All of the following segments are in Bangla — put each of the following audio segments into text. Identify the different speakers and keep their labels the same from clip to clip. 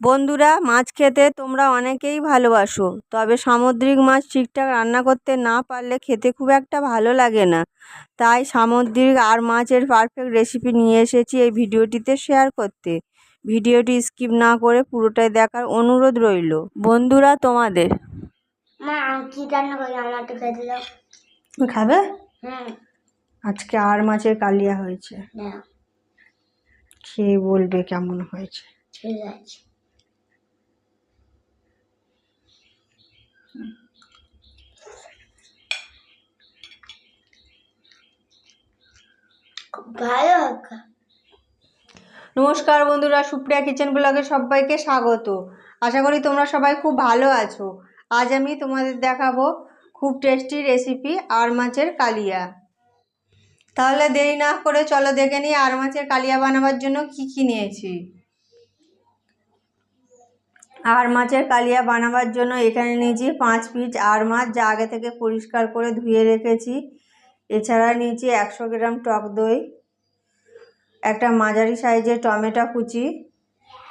Speaker 1: বন্ধুরা মাছ খেতে তোমরা অনেকেই ভালোবাসো তবে সামুদ্রিক মাছ ঠিকঠাক রান্না করতে না পারলে খেতে খুব একটা ভালো লাগে না। তাই সামুদ্রিক আর মাছের পারফেক্ট রেসিপি নিয়ে এসেছি এই ভিডিওটিতে শেয়ার করতে। ভিডিওটি স্কিপ না করে পুরোটাই দেখার অনুরোধ রইল। বন্ধুরা তোমাদের? খাবে? আজকে আর মাছের কালিয়া হয়েছে। খেয়ে বলবে কেমন হয়েছে।
Speaker 2: ঠিক আছে।
Speaker 1: নমস্কার বন্ধুরা, সুপ্রিয়া কিচেন ব্লগে সবাইকে স্বাগত। আশা করি তোমরা সবাই খুব ভালো আছো। আজ আমি তোমাদের দেখাবো খুব টেস্টি রেসিপি আর মাছের কালিয়া। তাহলে দেরি না করে চলো দেখে নিই আর মাছের কালিয়া বানাবার জন্য কি কি নিয়েছি। আর মাছের কালিয়া বানাবার জন্য এখানে নিয়েছি পাঁচ পিস আর মাছ যা আগে থেকে পরিষ্কার করে ধুয়ে রেখেছি। এছাড়া নিয়েছি একশো গ্রাম টক দই, একটা মাঝারি সাইজের টমেটো কুচি,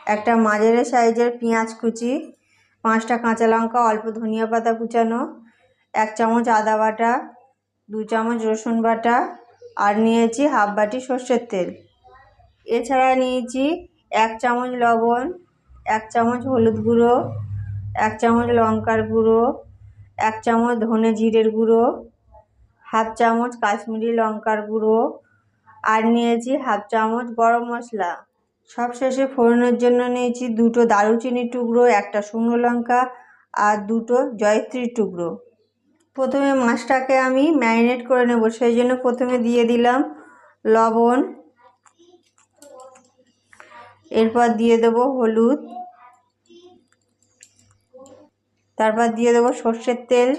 Speaker 1: একটা মাঝারি সাইজের পেঁয়াজ কুচি, পাঁচটা কাঁচা লঙ্কা, অল্প ধনিয়া পাতা কুচানো, এক চামচ আদা বাটা, দু চামচ রসুন বাটা আর নিয়েছি হাফ বাটি সর্ষের তেল। এছাড়া নিয়েছি এক চামচ লবণ এক চামচ হলুদ গুঁড়ো, এক চামচ লঙ্কার গুঁড়ো, এক চামচ ধনে জিরের গুঁড়ো, হাফ চামচ কাশ্মীরি লঙ্কার গুঁড়ো আর নিয়েছি হাফ চামচ গরম মশলা। সবশেষে ফোড়নের জন্য নিয়েছি দুটো দারুচিনির টুকরো, একটা শুকনো লঙ্কা আর দুটো জয়ত্রীর টুকরো। প্রথমে মাছটাকে আমি ম্যারিনেট করে নেব, সেই জন্য প্রথমে দিয়ে দিলাম লবণ এরপর দিয়ে দেবো হলুদ। তারপর দিয়ে দেবো সর্ষের তেল।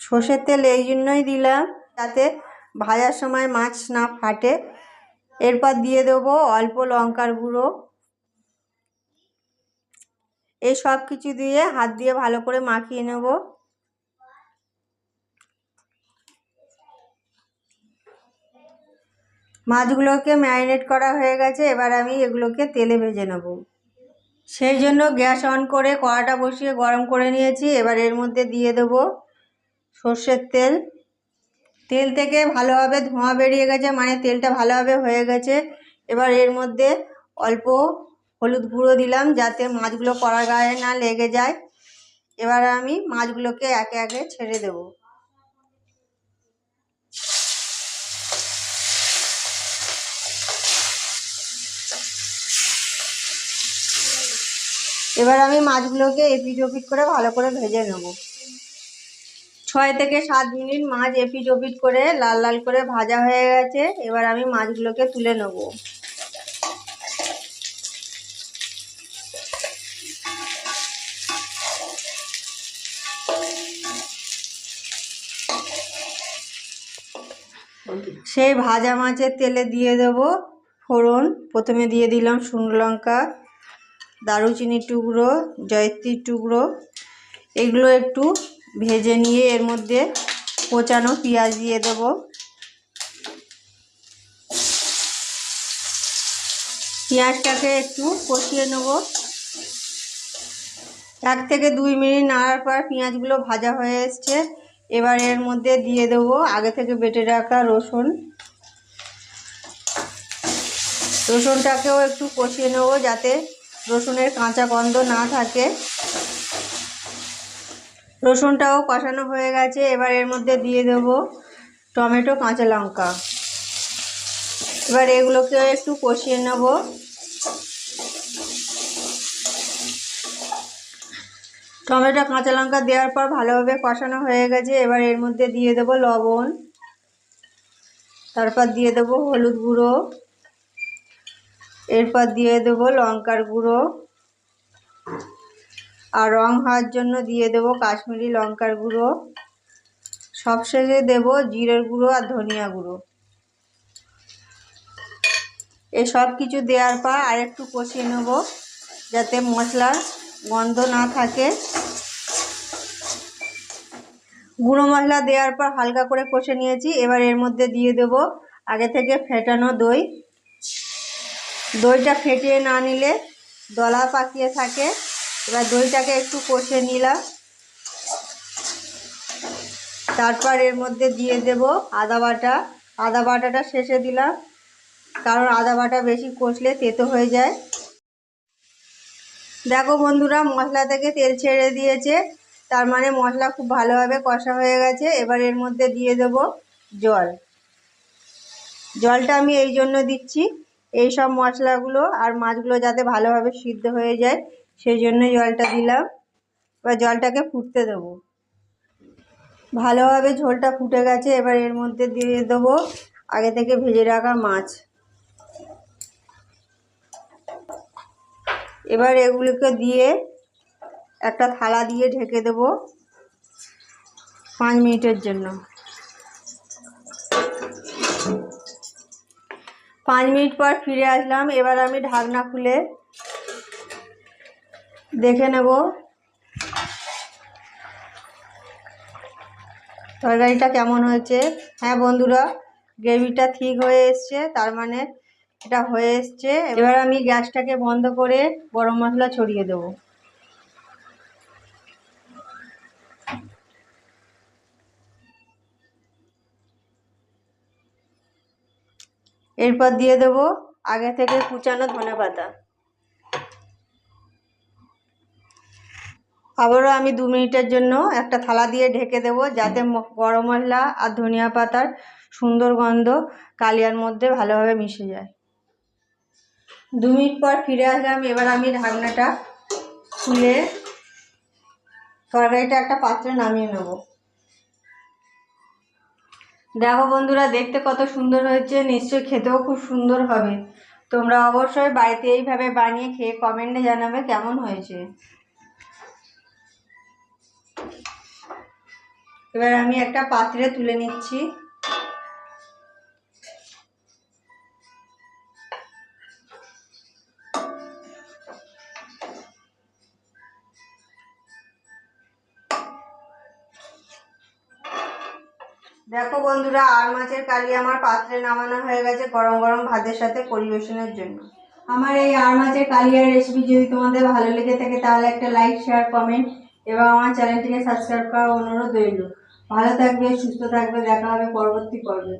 Speaker 1: সর্ষের তেল এই জন্যই দিলাম যাতে ভাজার সময় মাছ না ফাটে। এরপর দিয়ে দেবো অল্প লঙ্কার গুঁড়ো। এই সব কিছু দিয়ে হাত দিয়ে ভালো করে মাখিয়ে নেব। মাছগুলোকে ম্যারিনেট করা হয়ে গেছে, এবার আমি এগুলোকে তেলে ভেজে নেব। সেই জন্য গ্যাস অন করে কড়াটা বসিয়ে গরম করে নিয়েছি। এবার এর মধ্যে দিয়ে দেবো সর্ষের তেল। তেল থেকে ভালোভাবে ধোঁয়া বেরিয়ে গেছে মানে তেলটা ভালোভাবে হয়ে গেছে। এবার এর মধ্যে অল্প হলুদ গুঁড়ো দিলাম, যাতে মাছগুলো কড়ার গায়ে না লেগে যায়। এবার আমি মাছগুলোকে একে একে ছেড়ে দেব। এবার আমি মাছগুলোকে এপিট ওপিট করে ভালো করে ভেজে নেব। ছয় থেকে সাত মিনিট মাছ এপিট ওপিট করে লাল লাল করে ভাজা হয়ে গেছে, এবার আমি মাছগুলোকে তুলে নেব। সেই ভাজা মাছের তেলে দিয়ে দেব ফোড়ন। প্রথমে দিয়ে দিলাম শুকনো লঙ্কা। দারুচিনির টুকরো জয়ত্রীর টুকরো, এগুলো একটু ভেজে নিয়ে এর মধ্যে কোচানো পেঁয়াজ দিয়ে দেব। পেঁয়াজটাকে একটু কষিয়ে নেব। এক থেকে দুই মিনিট নাড়ার পর পেঁয়াজগুলো ভাজা হয়ে এসছে। এবার এর মধ্যে দিয়ে দেব আগে থেকে বেটে রাখা রসুন। রসুনটাকেও একটু কষিয়ে নেব যাতে রসুনের কাঁচা গন্ধ না থাকে। রসুনটাও কষানো হয়ে গেছে, এবার এর মধ্যে দিয়ে দেব টমেটো, কাঁচা লঙ্কা। এবার এগুলোকে একটু কষিয়ে নেব। টমেটো, কাঁচা লঙ্কা দেওয়ার পর ভালোভাবে কষানো হয়ে গেছে, এবার এর মধ্যে দিয়ে দেব লবণ। তারপর দিয়ে দেব হলুদ গুঁড়ো। এরপর দিয়ে দেবো লঙ্কার গুঁড়ো। আর রং হওয়ার জন্য দিয়ে দেবো কাশ্মীরি লঙ্কার গুঁড়ো। সবশেষে দেব জিরের গুঁড়ো আর ধনিয়া গুঁড়ো। এই সব কিছু দেওয়ার পর আরেকটু কষিয়ে নেব যাতে মশলার গন্ধ না থাকে। গুঁড়ো মশলা দেওয়ার পর হালকা করে কষে নিয়েছি। এবার এর মধ্যে দিয়ে দেব আগে থেকে ফেটানো দই। দইটা ফেটিয়ে না নিলে দলা পাকিয়ে থাকে। এবার দইটাকে একটু কষে নিলাম। তারপর এর মধ্যে দিয়ে দেব আদা বাটা। আদা বাটাটা শেষে দিলাম, কারণ আদা বাটা বেশি কষলে তেতো হয়ে যায়। দেখো বন্ধুরা, মশলা থেকে তেল ছেড়ে দিয়েছে। তার মানে মশলা খুব ভালোভাবে কষা হয়ে গেছে। এবার এর মধ্যে দিয়ে দেব জল। জলটা আমি এই জন্য দিচ্ছি। এই সব মশলাগুলো আর মাছগুলো যাতে ভালোভাবে সিদ্ধ হয়ে যায়, সেই জন্য জলটা দিলাম। এবার জলটাকে ফুটতে দেবো। ভালোভাবে ঝোলটা ফুটে গেছে, এবার এর মধ্যে দিয়ে দেবো আগে থেকে ভেজে রাখা মাছ। এবার এগুলোকে দিয়ে একটা থালা দিয়ে ঢেকে দেবো পাঁচ মিনিটের জন্য। পাঁচ মিনিট পর ফিরে আসলাম। এবার আমি ঢাকনা খুলে দেখে নেব। তরকারিটা কেমন হয়েছে? হ্যাঁ বন্ধুরা, গ্রেভিটা ঠিক হয়ে এসছে, তার মানে এটা হয়ে এসছে। এবার আমি গ্যাসটাকে বন্ধ করে গরম মশলা ছড়িয়ে দেবো। এরপর দিয়ে দেবো আগে থেকে কুচানো ধনে পাতা। আবারও আমি দু মিনিটের জন্য একটা থালা দিয়ে ঢেকে দেবো যাতে গরম মশলা আর ধনিয়া পাতার সুন্দর গন্ধ কালিয়ার মধ্যে ভালোভাবে মিশে যায়। দু মিনিট পর ফিরে আসলাম, এবার আমি ঢাকনাটা খুলে তরকারিটা একটা পাত্রে নামিয়ে নেব। দেখো বন্ধুরা, দেখতে কত সুন্দর হয়েছে। নিশ্চয়ই খেতেও খুব সুন্দর হবে। তোমরা অবশ্যই বাড়িতে এইভাবে বানিয়ে খেয়ে কমেন্টে জানাবে কেমন হয়েছে। এবার আমি একটা পাত্রে তুলে নিচ্ছি। দেখো বন্ধুরা আর মাছের কালি আমার পাত্রে নামানো হয়ে গেছে গরম গরম ভাতের সাথে পরিবেশনের জন্য। আমার এই আর মাছের কালিয়ার রেসিপি যদি তোমাদের ভালো লেগে থাকে, তাহলে একটা লাইক শেয়ার কমেন্ট এবং আমার চ্যানেলটিকে সাবস্ক্রাইব করার অনুরোধ রইল। ভালো থাকবে, সুস্থ থাকবে, দেখা হবে পরবর্তী পর্বে।